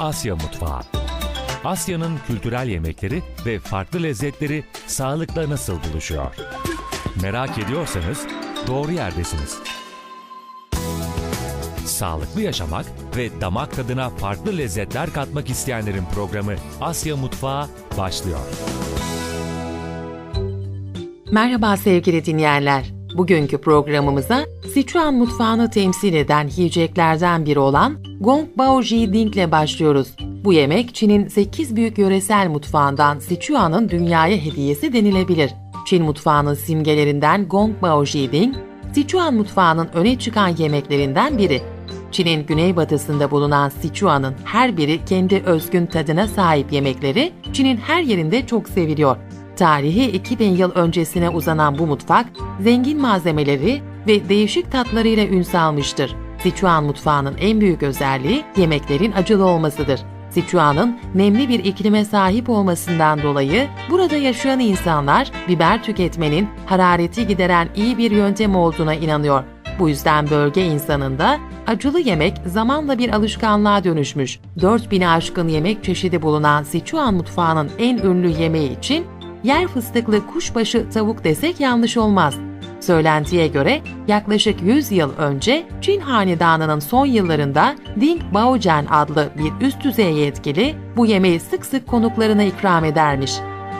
Asya Mutfağı. Asya'nın kültürel yemekleri ve farklı lezzetleri sağlıkla nasıl buluşuyor? Merak ediyorsanız doğru yerdesiniz. Sağlıklı yaşamak ve damak tadına farklı lezzetler katmak isteyenlerin programı Asya Mutfağı başlıyor. Merhaba sevgili dinleyenler. Bugünkü programımıza Sichuan mutfağını temsil eden yiyeceklerden biri olan Gong Bao Ji Ding ile başlıyoruz. Bu yemek Çin'in 8 büyük yöresel mutfağından Sichuan'ın dünyaya hediyesi denilebilir. Çin mutfağının simgelerinden Gong Bao Ji Ding, Sichuan mutfağının öne çıkan yemeklerinden biri. Çin'in güneybatısında bulunan Sichuan'ın her biri kendi özgün tadına sahip yemekleri Çin'in her yerinde çok seviliyor. Tarihi 2000 yıl öncesine uzanan bu mutfak, zengin malzemeleri ve değişik tatlarıyla ün salmıştır. Sichuan mutfağının en büyük özelliği yemeklerin acılı olmasıdır. Sichuan'ın nemli bir iklime sahip olmasından dolayı burada yaşayan insanlar biber tüketmenin harareti gideren iyi bir yöntem olduğuna inanıyor. Bu yüzden bölge insanında acılı yemek zamanla bir alışkanlığa dönüşmüş. 4000'e aşkın yemek çeşidi bulunan Sichuan mutfağının en ünlü yemeği için yer fıstıklı kuşbaşı tavuk desek yanlış olmaz. Söylentiye göre yaklaşık 100 yıl önce Çin hanedanının son yıllarında Ding Baojian adlı bir üst düzey yetkili bu yemeği sık sık konuklarına ikram edermiş.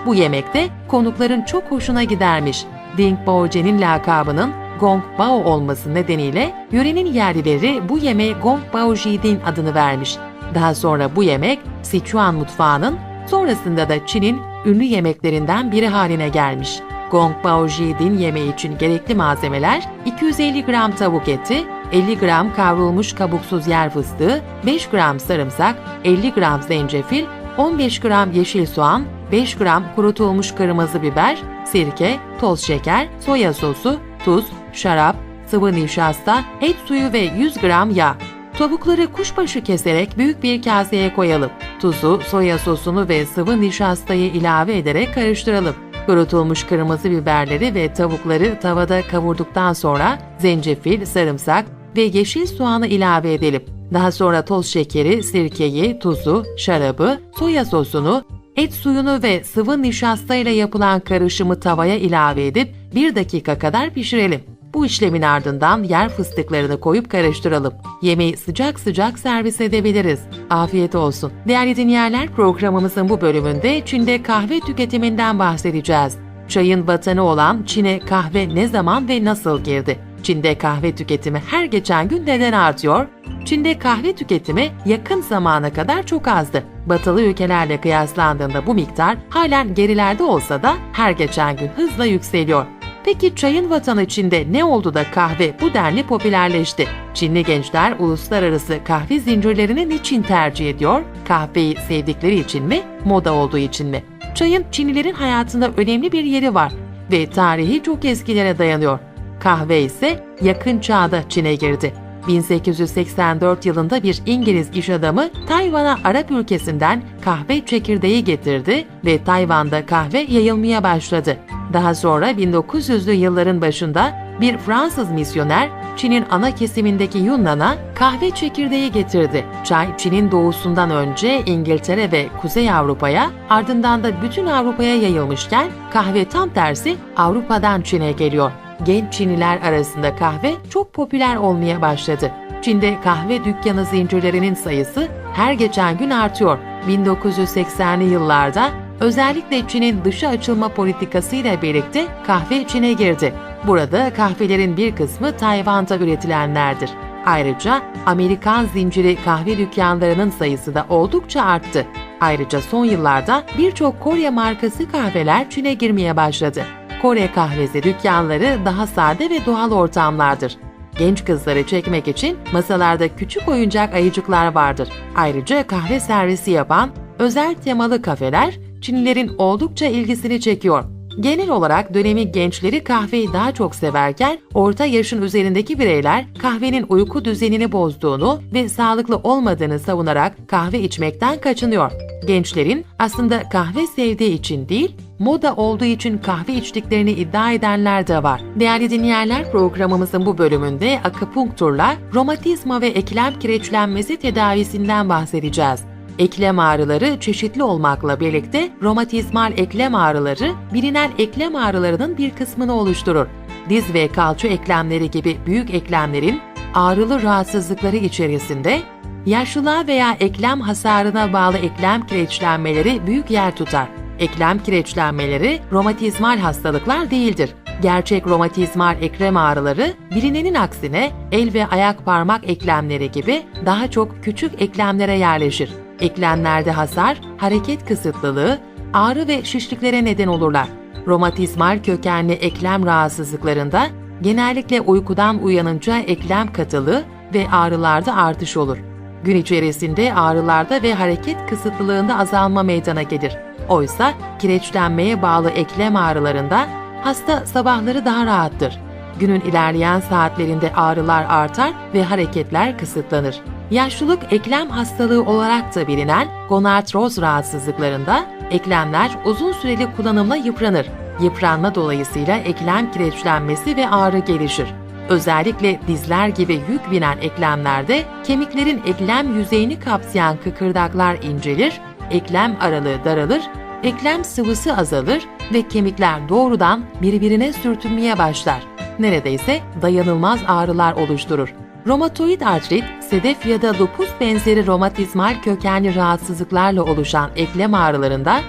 Bu yemekte konukların çok hoşuna gidermiş. Ding Baojian'in lakabının Gong Bao olması nedeniyle yörenin yerlileri bu yemeğe Gong Bao Jiding adını vermiş. Daha sonra bu yemek Sichuan mutfağının sonrasında da Çin'in ünlü yemeklerinden biri haline gelmiş. Gong Bao Jidin yemeği için gerekli malzemeler 250 gram tavuk eti, 50 gram kavrulmuş kabuksuz yer fıstığı, 5 gram sarımsak, 50 gram zencefil, 15 gram yeşil soğan, 5 gram kurutulmuş kırmızı biber, sirke, toz şeker, soya sosu, tuz, şarap, sıvı nişasta, et suyu ve 100 gram yağ. Tavukları kuşbaşı keserek büyük bir kaseye koyalım. Tuzu, soya sosunu ve sıvı nişastayı ilave ederek karıştıralım. Kurutulmuş kırmızı biberleri ve tavukları tavada kavurduktan sonra zencefil, sarımsak ve yeşil soğanı ilave edelim. Daha sonra toz şekeri, sirkeyi, tuzu, şarabı, soya sosunu, et suyunu ve sıvı nişastayla yapılan karışımı tavaya ilave edip 1 dakika kadar pişirelim. Bu işlemin ardından yer fıstıklarını koyup karıştıralım. Yemeği sıcak sıcak servis edebiliriz. Afiyet olsun. Değerli dinleyenler programımızın bu bölümünde Çin'de kahve tüketiminden bahsedeceğiz. Çayın vatanı olan Çin'e kahve ne zaman ve nasıl girdi? Çin'de kahve tüketimi her geçen gün neden artıyor? Çin'de kahve tüketimi yakın zamana kadar çok azdı. Batılı ülkelerle kıyaslandığında bu miktar halen gerilerde olsa da her geçen gün hızla yükseliyor. Peki çayın vatanı Çin'de ne oldu da kahve bu denli popülerleşti? Çinli gençler uluslararası kahve zincirlerini niçin tercih ediyor? Kahveyi sevdikleri için mi, moda olduğu için mi? Çayın Çinlilerin hayatında önemli bir yeri var ve tarihi çok eskilere dayanıyor. Kahve ise yakın çağda Çin'e girdi. 1884 yılında bir İngiliz iş adamı Tayvan'a Arap ülkesinden kahve çekirdeği getirdi ve Tayvan'da kahve yayılmaya başladı. Daha sonra 1900'lü yılların başında bir Fransız misyoner Çin'in ana kesimindeki Yunnan'a kahve çekirdeği getirdi. Çay Çin'in doğusundan önce İngiltere ve Kuzey Avrupa'ya ardından da bütün Avrupa'ya yayılmışken kahve tam tersi Avrupa'dan Çin'e geliyor genç Çinliler arasında kahve çok popüler olmaya başladı. Çin'de kahve dükkanı zincirlerinin sayısı her geçen gün artıyor. 1980'li yıllarda özellikle Çin'in dışa açılma politikasıyla birlikte kahve Çin'e girdi. Burada kahvelerin bir kısmı Tayvan'da üretilenlerdir. Ayrıca Amerikan zinciri kahve dükkanlarının sayısı da oldukça arttı. Ayrıca son yıllarda birçok Kore markası kahveler Çin'e girmeye başladı. Kore kahvesi dükkanları daha sade ve doğal ortamlardır. Genç kızları çekmek için masalarda küçük oyuncak ayıcıklar vardır. Ayrıca kahve servisi yapan özel temalı kafeler Çinlilerin oldukça ilgisini çekiyor. Genel olarak dönemi gençleri kahveyi daha çok severken orta yaşın üzerindeki bireyler kahvenin uyku düzenini bozduğunu ve sağlıklı olmadığını savunarak kahve içmekten kaçınıyor. Gençlerin aslında kahve sevdiği için değil, moda olduğu için kahve içtiklerini iddia edenler de var. Değerli dinleyenler programımızın bu bölümünde akupunkturla romatizma ve eklem kireçlenmesi tedavisinden bahsedeceğiz. Eklem ağrıları çeşitli olmakla birlikte romatizmal eklem ağrıları bilinen eklem ağrılarının bir kısmını oluşturur. Diz ve kalça eklemleri gibi büyük eklemlerin ağrılı rahatsızlıkları içerisinde yaşlılığa veya eklem hasarına bağlı eklem kireçlenmeleri büyük yer tutar. Eklem kireçlenmeleri romatizmal hastalıklar değildir. Gerçek romatizmal eklem ağrıları bilinenin aksine el ve ayak parmak eklemleri gibi daha çok küçük eklemlere yerleşir. Eklemlerde hasar, hareket kısıtlılığı, ağrı ve şişliklere neden olurlar. Romatizmal kökenli eklem rahatsızlıklarında genellikle uykudan uyanınca eklem katılığı ve ağrılarda artış olur. Gün içerisinde ağrılarda ve hareket kısıtlılığında azalma meydana gelir. Oysa kireçlenmeye bağlı eklem ağrılarında hasta sabahları daha rahattır. Günün ilerleyen saatlerinde ağrılar artar ve hareketler kısıtlanır. Yaşlılık eklem hastalığı olarak da bilinen gonartroz rahatsızlıklarında eklemler uzun süreli kullanımla yıpranır. Yıpranma dolayısıyla eklem kireçlenmesi ve ağrı gelişir. Özellikle dizler gibi yük binen eklemlerde kemiklerin eklem yüzeyini kapsayan kıkırdaklar incelir, eklem aralığı daralır, eklem sıvısı azalır ve kemikler doğrudan birbirine sürtünmeye başlar. Neredeyse dayanılmaz ağrılar oluşturur. Romatoid artrit, sedef ya da lupus benzeri romatizmal kökenli rahatsızlıklarla oluşan eklem ağrılarında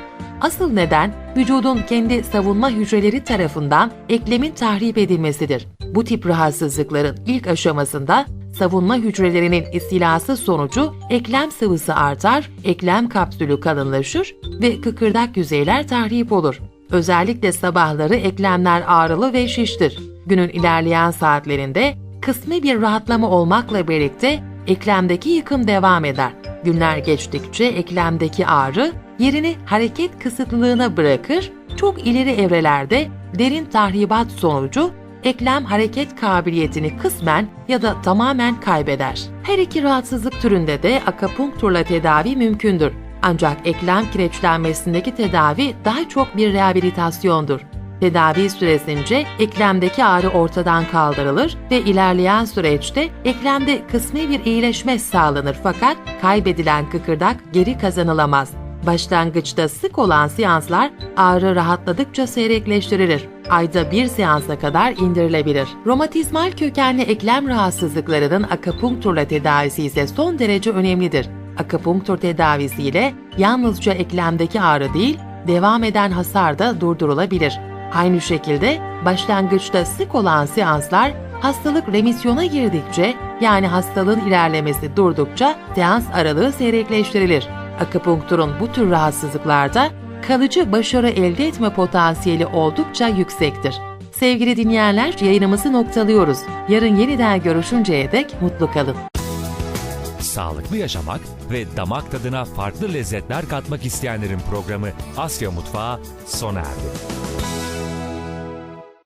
asıl neden vücudun kendi savunma hücreleri tarafından eklemin tahrip edilmesidir. Bu tip rahatsızlıkların ilk aşamasında savunma hücrelerinin istilası sonucu eklem sıvısı artar, eklem kapsülü kalınlaşır ve kıkırdak yüzeyler tahrip olur. Özellikle sabahları eklemler ağrılı ve şiştir. Günün ilerleyen saatlerinde kısmi bir rahatlama olmakla birlikte eklemdeki yıkım devam eder. Günler geçtikçe eklemdeki ağrı yerini hareket kısıtlılığına bırakır, çok ileri evrelerde derin tahribat sonucu eklem hareket kabiliyetini kısmen ya da tamamen kaybeder. Her iki rahatsızlık türünde de akupunkturla tedavi mümkündür. Ancak eklem kireçlenmesindeki tedavi daha çok bir rehabilitasyondur. Tedavi süresince eklemdeki ağrı ortadan kaldırılır ve ilerleyen süreçte eklemde kısmi bir iyileşme sağlanır fakat kaybedilen kıkırdak geri kazanılamaz. Başlangıçta sık olan seanslar ağrı rahatladıkça seyrekleştirilir. Ayda bir seansa kadar indirilebilir. Romatizmal kökenli eklem rahatsızlıklarının akupunkturla tedavisi ise son derece önemlidir. Akupunktur tedavisiyle yalnızca eklemdeki ağrı değil, devam eden hasar da durdurulabilir. Aynı şekilde başlangıçta sık olan seanslar hastalık remisyona girdikçe yani hastalığın ilerlemesi durdukça seans aralığı seyrekleştirilir. Akupunkturun bu tür rahatsızlıklarda kalıcı başarı elde etme potansiyeli oldukça yüksektir. Sevgili dinleyenler yayınımızı noktalıyoruz. Yarın yeniden görüşünceye dek mutlu kalın. Sağlıklı yaşamak ve damak tadına farklı lezzetler katmak isteyenlerin programı Asya Mutfağı sona erdi.